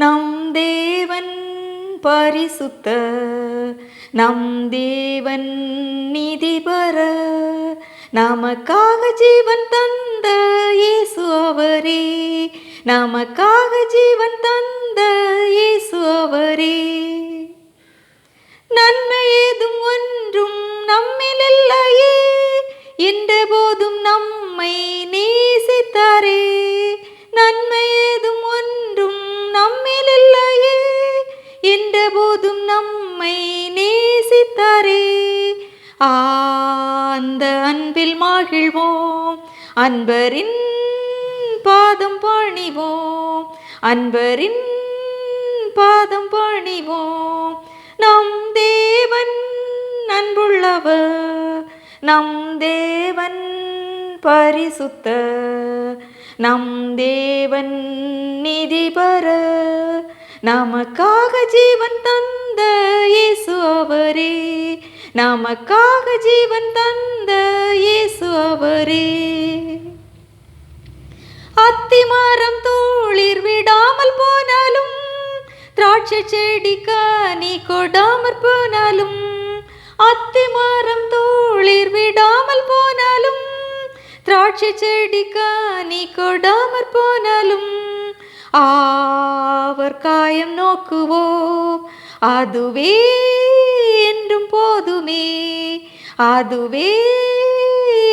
நம் தேவன் பரிசுத்த நம் தேவன் நீதிபர. நமக்காக ஜீவன் தந்த இயேசு அவரே நமக்காக ஜீவன் தந்த இயேசு அவரே. நன்மை ஏதும் ஒன்றும் நம்மில் இல்லையே என்ற போதும் நம்மை என்ற போதும் நம்மை நேசித்தாரே. அந்த அன்பில் மகிழ்வோம். அன்பரின் பாதம் பணிவோம். அன்பரின் பாதம் பணிவோம். நம் தேவன் அன்புள்ளவர். நம் தேவன் பரிசுத்த. நம் தேவன் நிதிபர நமக்காக ஜீவன் தந்த இயேசு அவரே. நமக்காக ஜீவன் தந்த இயேசு அவரே. அத்திமரம் தோளிர் விடாமல் போனாலும் திராட்சை செடி நீ கொடாமற் போனாலும் அத்திமரம் தோளிர் விடாமல் போனாலும் திராட்சை செடி நீ கொடாமற் போனாலும் ஆ அவர் காயம் நோக்குவோம் அதுவே என்றும் போதுமே. அதுவே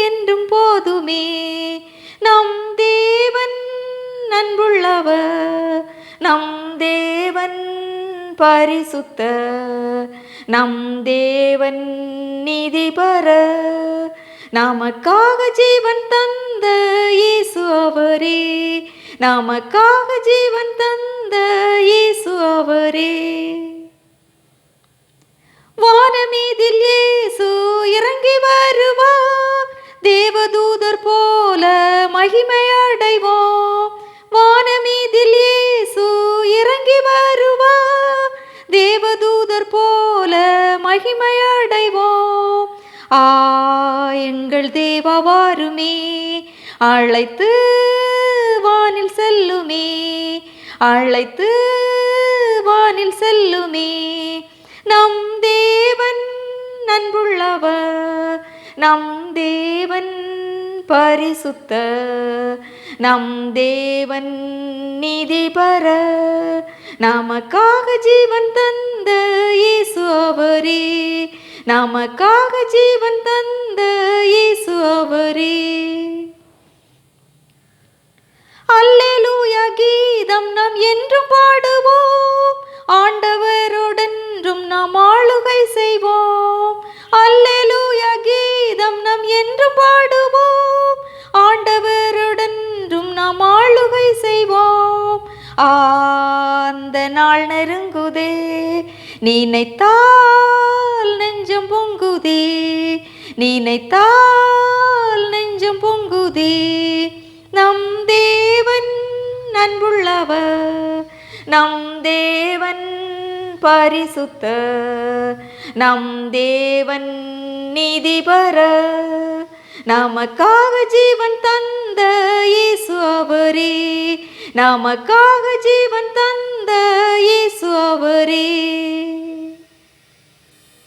என்றும் போதுமே. நம் தேவன் அன்புள்ளவர். நம் தேவன் பரிசுத்த. நம் தேவன் நிதி நீதிபர நமக்காக ஜீவன் தந்த இயேசு அவரே. நமக்காக ஜீவன் தந்த இயேசு அவரே. வானமீதில் இயேசு இறங்கி வருவார். தேவதூதர் போல மகிமை அடைவோம். வானமீதில் இயேசு இறங்கி வருவார். தேவதூதர் போல மகிமை அடைவோம். ஆ எங்கள் தேவா வாருமே அழைத்து வானில் செல்லுமே. அழைத்து வானில் செல்லுமே. நம் தேவன் அன்புள்ளவர் நம் தேவன் பரிசுத்த. நம் தேவன் நிதி பர நமக்காக ஜீவன் தந்த இயேசு அவரே. நமக்காக ஜீவன் தந்த இயேசு அவரே. அல்லேலூயா. கீதம் நாம் என்றும் பாடுவோம். ஆண்டவரோடென்றும் நாம் ஆளுகை செய்வோம். அல்லேலூயா கீதம் நாம் என்றும் பாடுவோம். ஆண்டவரோடென்றும் நாம் ஆளுகை செய்வோம். அந்த நாள் நெருங்குதே நினைத்தால் நெஞ்சம் பொங்குதே நினைத்தால் நெஞ்சம் பொங்குதே. நம் தேவன் அன்புள்ளவர். நம் தேவன் பரிசுத்த நம் தேவன் நீதிபர. நமக்காக ஜீவன் தந்த இயேசு அவரே. நமக்காக ஜீவன் தந்த இயேசு அவரே.